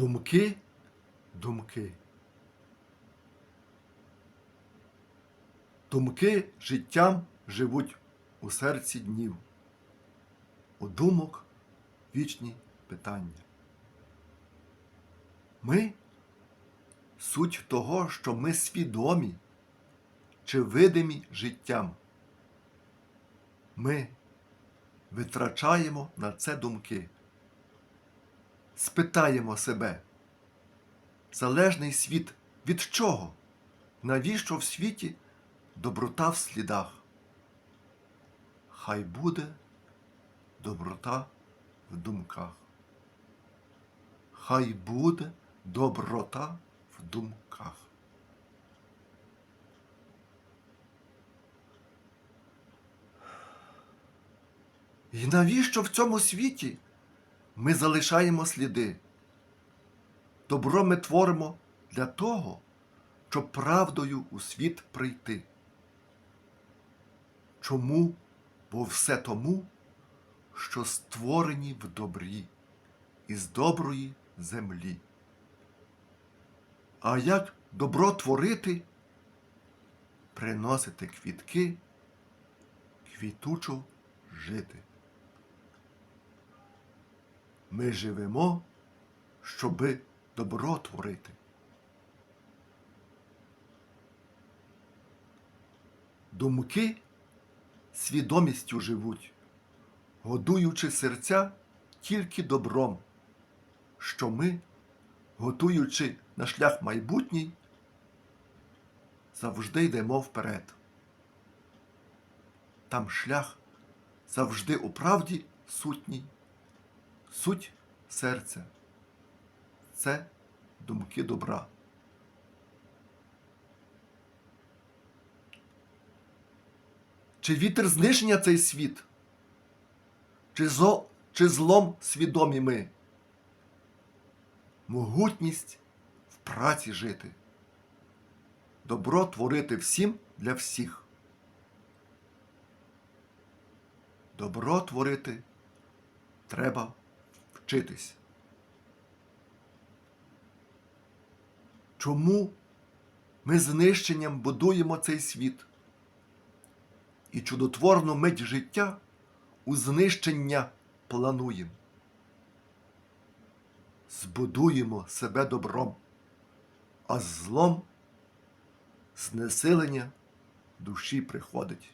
Думки, думки. Думки життям живуть у серці днів. У думок вічні питання. Ми суть того, що ми свідомі чи видимі життям. Ми витрачаємо на це думки. Спитаємо себе, залежний світ від чого? Навіщо в світі доброта в слідах? Хай буде доброта в думках. Хай буде доброта в думках. І навіщо в цьому світі ми залишаємо сліди? Добро ми творимо для того, щоб правдою у світ прийти. Чому? Бо все тому, що створені в добрі із доброї землі. А як добро творити? Приносити квітки, квітучо жити. Ми живемо, щоби добро творити. Думки свідомістю живуть, годуючи серця тільки добром, що ми, готуючи на шлях майбутній, завжди йдемо вперед. Там шлях завжди у правді сутній, суть серця. Це думки добра. Чи вітер знищення цей світ? Чи, зо, чи злом свідомі ми? Могутність в праці жити, добро творити всім для всіх. Добро творити треба вчитись. Чому ми знищенням будуємо цей світ? І чудотворну мить життя у знищення плануємо. Збудуємо себе добром, а злом знесилення душі приходить.